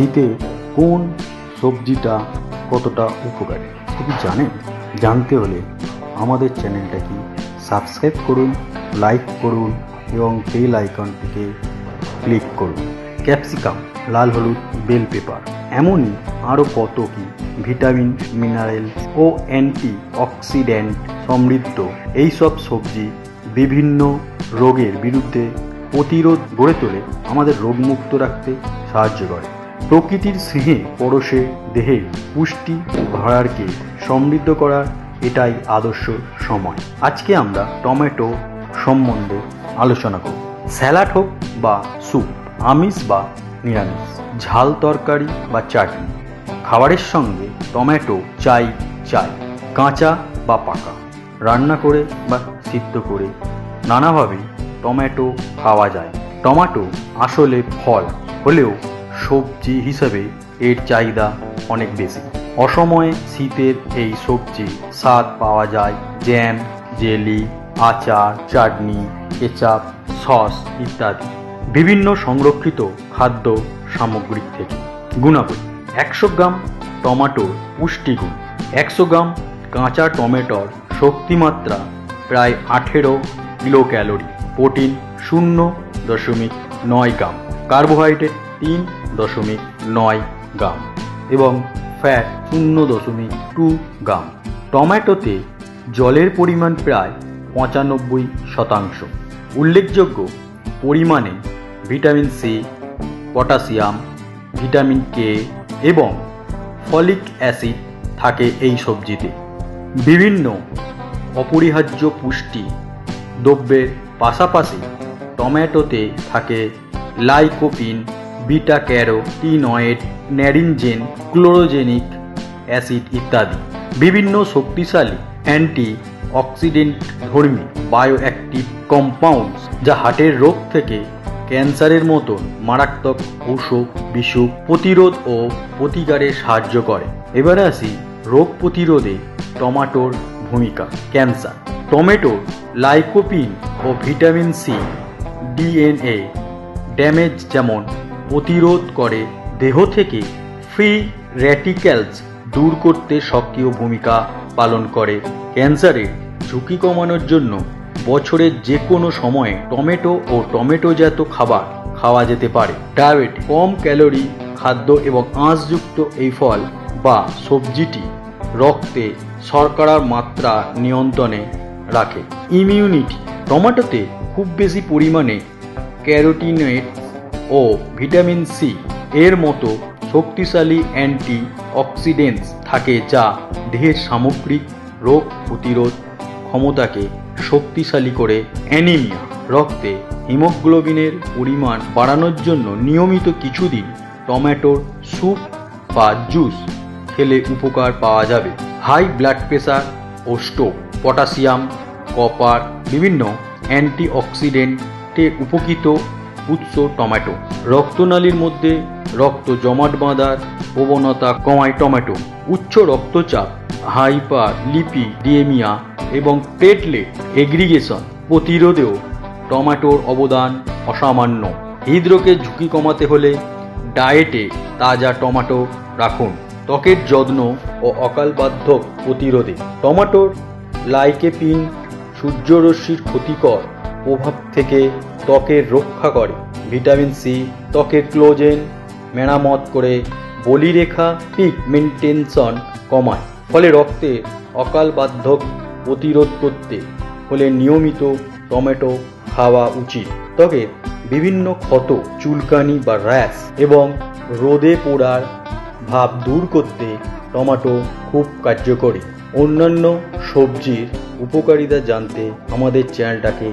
শীতে কোন সবজিটা কতটা উপকারী? আপনি জানেন? জানতে হলে আমাদের চ্যানেলটাকে সাবস্ক্রাইব করুন, লাইক করুন এবং বেল আইকনটিকে ক্লিক করুন। ক্যাপসিকাম, লাল হলুদ, বেল পেপার, এমনই আরও কত কি ভিটামিন, মিনারেল ও অ্যান্টি অক্সিডেন্ট সমৃদ্ধ। এইসব সবজি বিভিন্ন রোগের বিরুদ্ধে প্রতিরোধ গড়ে তোলে আমাদের রোগমুক্ত রাখতে সাহায্য করে। প্রকৃতির স্নেহে পরশে দেহে পুষ্টি ভাড়ারকে সমৃদ্ধ করার এটাই আদর্শ সময়। আজকে আমরা টমেটো সম্বন্ধে আলোচনা করব। স্যালাড হোক বা স্যুপ, আমিষ বা নিরামিষ, ঝাল তরকারি বা চাটনি, খাবারের সঙ্গে টমেটো, চাই চাই, কাঁচা বা পাকা, রান্না করে বা সিদ্ধ করে নানাভাবে টমেটো খাওয়া যায়। টমেটো আসলে ফল, হলেও সবজি হিসেবে এর চাহিদা অনেক বেশি। অসময়ে শীতের এই সবজি স্বাদ পাওয়া যায় জ্যাম, জেলি, আচার, চাটনি, কেচাপ, সস ইত্যাদি। বিভিন্ন সংরক্ষিত খাদ্য সামগ্রী থেকে। গুণাবলী। একশো গ্রাম টমেটোর পুষ্টিগুণ। একশো গ্রাম কাঁচা টমেটোর শক্তিমাত্রা প্রায় আঠেরো কিলো ক্যালোরি প্রোটিন শূন্য দশমিক নয় গ্রাম। কার্বোহাইড্রেট তিন দশমিক নয় গ্রাম এবং ফ্যাট শূন্য দশমিক টু গ্রাম। টমেটোতে জলের পরিমাণ প্রায় পঁচানব্বই শতাংশ। উল্লেখযোগ্য পরিমাণে vitamin C, potassium, vitamin K এবং ফলিক অ্যাসিড থাকে এই সবজিতে। বিভিন্ন অপরিহার্য পুষ্টি দ্রব্যের পাশাপাশি টমেটোতে থাকে lycopene beta carotenoid naringenin, chlorogenic acid ইত্যাদি। বিভিন্ন শক্তিশালী অ্যান্টি অক্সিডেন্ট ধর্মী বায়োঅ্যাক্টিভ কম্পাউন্ডস যা হার্টের রোগ থেকে ক্যান্সারের মতন মারাত্মক অসুখ, বিসুখ, প্রতিরোধ ও প্রতিকারে সাহায্য করে। এবারে আসি রোগ প্রতিরোধে টমেটোর ভূমিকা, ক্যান্সার। টমেটো লাইকোপিন ও ভিটামিন সি, ডিএনএ, ড্যামেজ যেমন প্রতিরোধ করে দেহ থেকে ফ্রি র্যাটিক্যালস দূর করতে সক্রিয় ভূমিকা পালন করে। ক্যান্সারের ঝুঁকি কমানোর জন্য বছরের যে কোনো সময়ে টমেটো ও টমেটোজাত খাবার খাওয়া যেতে পারে। ডায়াবেটিস কম ক্যালোরি খাদ্য এবং আঁশযুক্ত এই ফল বা সবজিটি রক্তে শর্করার মাত্রা নিয়ন্ত্রণে রাখে। ইমিউনিটি, টমেটোতে খুব বেশি পরিমাণে ক্যারোটিনেট ও ভিটামিন সি এর মতো শক্তিশালী অ্যান্টি অক্সিডেন্টস থাকে যা দেহের সামগ্রিক রোগ প্রতিরোধ ক্ষমতাকে শক্তিশালী করে। অ্যানিমিয়া রক্তে হিমোগ্লোবিনের পরিমাণ বাড়ানোর জন্য নিয়মিত কিছুদিন টমেটোর স্যুপ বা জুস খেলে উপকার পাওয়া যাবে। হাই ব্লাড প্রেশার ও স্ট্রোক পটাশিয়াম, কপার, বিভিন্ন অ্যান্টিঅক্সিডেন্টে উপকৃত উৎস টমেটো। রক্তনালীর মধ্যে রক্ত জমাট বাঁধার প্রবণতা কমায় টমেটো। উচ্চ রক্তচাপ হাইপার লিপিডিয়েমিয়া এবং প্লেটলেট এগ্রিগেশন প্রতিরোধেও টমেটোর অবদান অসামান্য। হৃদরোগের ঝুঁকি কমাতে হলে ডায়েটে তাজা টমেটো রাখুন। ত্বকের যত্ন ও অকাল বার্ধক্য প্রতিরোধে। টমেটোর লাইকেপিন সূর্যরশ্মির ক্ষতিকর প্রভাব থেকে ত্বকের রক্ষা করে। ভিটামিন সি, ত্বকের ক্লোজেন, মেরামত করে বলিরেখা পিগমেন্টেশন কমায়। ফলে রক্তে অকাল বার্ধক্য প্রতিরোধ করতে হলে নিয়মিত টমেটো খাওয়া উচিত। ত্বকের বিভিন্ন ক্ষত, চুলকানি বা র্যাশ এবং রোদে পোড়ার ভাব দূর করতে টমেটো খুব কার্যকরী। অন্যান্য সবজির উপকারিতা জানতে আমাদের চ্যানেলটাকে